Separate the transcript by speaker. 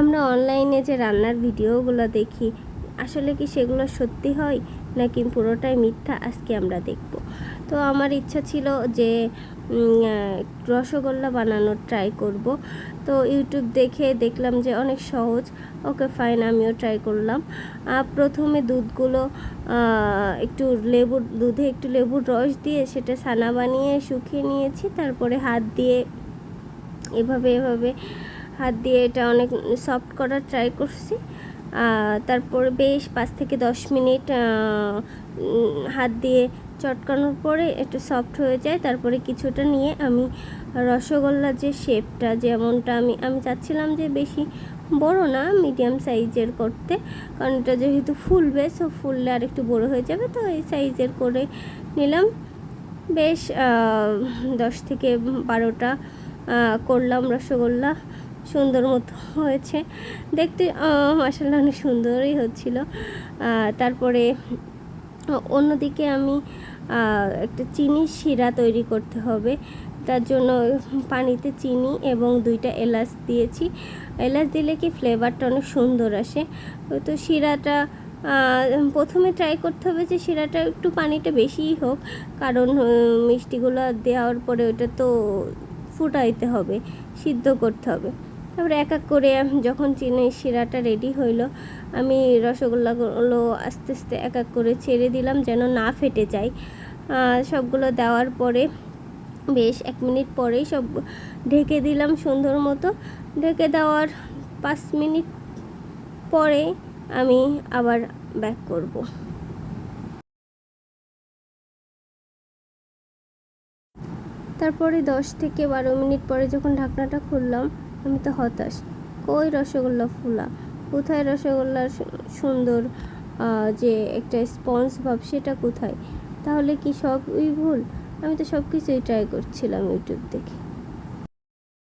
Speaker 1: আমরা অনলাইনে যে রান্নার ভিডিওগুলো দেখি, আসলে কি সেগুলো সত্যি হয় নাকি পুরোটাই মিথ্যা? আজকে আমরা দেখব। তো আমার ইচ্ছা ছিল যে রসগোল্লা বানানোর ট্রাই করব। তো ইউটিউব দেখে দেখলাম যে অনেক সহজ। ওকে ফাইন আমিও ট্রাই করলাম। প্রথমে দুধগুলো একটু লেবুর, দুধে একটু লেবুর রস দিয়ে সেটা ছানা বানিয়ে শুকিয়ে নিয়েছি। তারপরে হাত দিয়ে এভাবে এভাবে হাত দিয়ে এটা অনেক সফট করার ট্রাই করছি। তারপর বেশ পাঁচ থেকে দশ মিনিট হাত দিয়ে চটকানোর পরে একটু সফট হয়ে যায়। তারপরে কিছুটা নিয়ে আমি রসগোল্লার যে শেপটা যেমনটা আমি আমি চাচ্ছিলাম যে বেশি বড় না মিডিয়াম সাইজের করতে, কারণ এটা যেহেতু ফুলবে সো ফুললে আর একটু বড় হয়ে যাবে। তো এই সাইজের করে নিলাম। বেশ দশ থেকে বারোটা করলাম রসগোল্লা। সুন্দর মতো হয়েছে। দেখতে মাসাল্লাহ অনেক সুন্দরই হচ্ছিল। তারপরে অন্যদিকে আমি একটা চিনির শিরা তৈরি করতে হবে। তার জন্য পানিতে চিনি এবং দুইটা এলাচ দিয়েছি। এলাচ দিলে কি ফ্লেভারটা অনেক সুন্দর আসে। তো শিরাটা প্রথমে ট্রাই করতে হবে যে শিরাটা একটু পানিটা বেশিই হোক। কারণ মিষ্টিগুলো দেওয়ার পরে ওটা তো ফুটাইতে হবে, সিদ্ধ করতে হবে। তারপরে এক এক করে যখন চিনি শিরাটা রেডি হইল, আমি রসগোল্লাগুলো আস্তে আস্তে এক এক করে ছেড়ে দিলাম যেন না ফেটে যায়। সবগুলো দেওয়ার পরে বেশ এক মিনিট পরেই সব ঢেকে দিলাম সুন্দর মতো। ঢেকে দেওয়ার পাঁচ মিনিট পরে আমি আবার ব্যাক করব। তারপরে দশ থেকে বারো মিনিট পরে যখন ঢাকনাটা খুললাম আমি তো হতাশ। কই রসগোল্লা ফুলা? কোথায় রসগোল্লার সুন্দর যে একটা স্পঞ্জ ভাব সেটা কোথায়? তাহলে কি সবই ভুল? আমি তো সব কিছুই ট্রাই করছিলাম ইউটিউব দেখে।